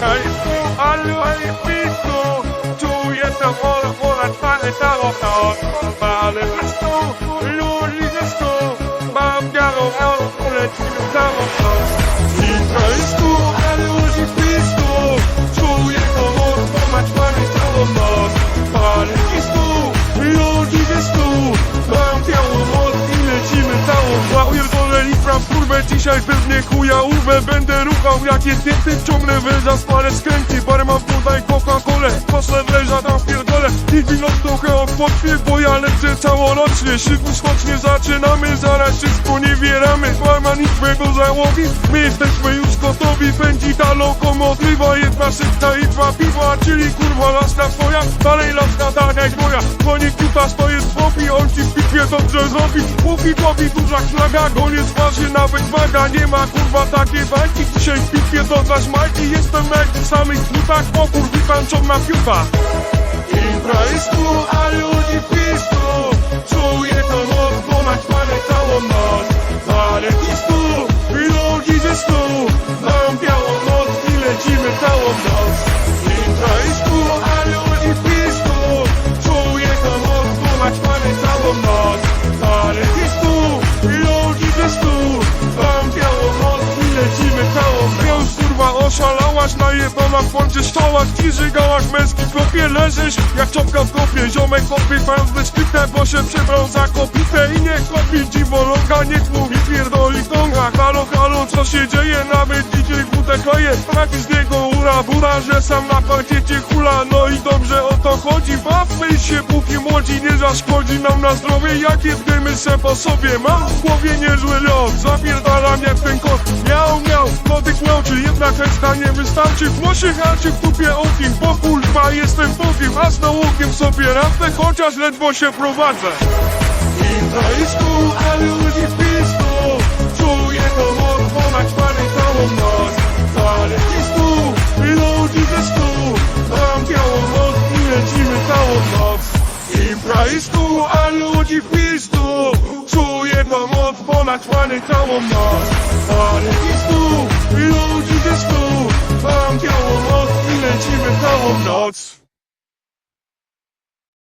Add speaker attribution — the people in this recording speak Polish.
Speaker 1: narizu, ale i pisu Czuję tę wolę, wola stanie ta lota Odpalę ze snu, ludzi ze Mam białą wolę, lecimy za mocno. I ale i pisu Czuję tę wolę, pomać całą noc Palę ze snu, ludzi ze snu Mam białą wolę i lecimy całą. Dwa ujeżdżone litram, kurwę dzisiaj pewnie chuja urwę, będę ruchał jak jest więcej, wciągnę wyża, spalę skręty Barman podaj Coca-Colę, poszle wleża tam pierdolę. I wino trochę odpocznię, bo ja lecę całorocznie. Szybko skocznie zaczynamy, zaraz się sponiewieramy. Barman i twojego załogi, my jesteśmy już gotowi. Pędzi ta lokomotywa, jedna szybka i dwa piwa Czyli kurwa laska twoja, bitwie dobrze zrobi Mówi popi, duża flaga, koniec waży nawet waga. Nie ma kurwa takiej walki, dzisiaj w bitwie dodasz majki Jestem jak w samych butach, popór wypańczą na piuta Impra jest tu, a ludzi w pistu Czuję to bo na ćmane całą noc. Ale jest tu, i ludzi ze stu. Mam białą noc i lecimy całą noc oszalałaś, najebana w kącie stołach Ci żygałaś męski klopie, leżysz jak czopka w kopie Ziomek kopie, pan wyszpite, bo się przebrał za kopitę I niech kopi dziwolonga, niech mówi pierdoli tonga Halo, halo, co się dzieje, nawet dzisiaj kutę kleje Tak z niego ura, bura, że sam na parkiecie hula. No i dobrze o to chodzi, bawmy się póki młodzi Nie zaszkodzi nam na zdrowie, jakie dymy se po sobie Mam w głowie? Niezły lot, zapierdala mnie w ten kot Dotyk łączy, jednak reszta nie wystarczy. W nosie haczy w dupie okiem, bo kurwa jestem bogiem A z nałokiem sobie radzę, chociaż ledwo się prowadzę. I to jest tu, a ludzi w pistu Czuję to moc, ponad czwary całą noc. Ale jest tu, i ludzi ze stu. Mam białą moc i lecimy całą noc. Impra jest tu, a ludzi w pistu Czuję to moc, ponad czwary całą noc Ale jest tu, i ludzi ze stu Mam białą moc i lecimy całą noc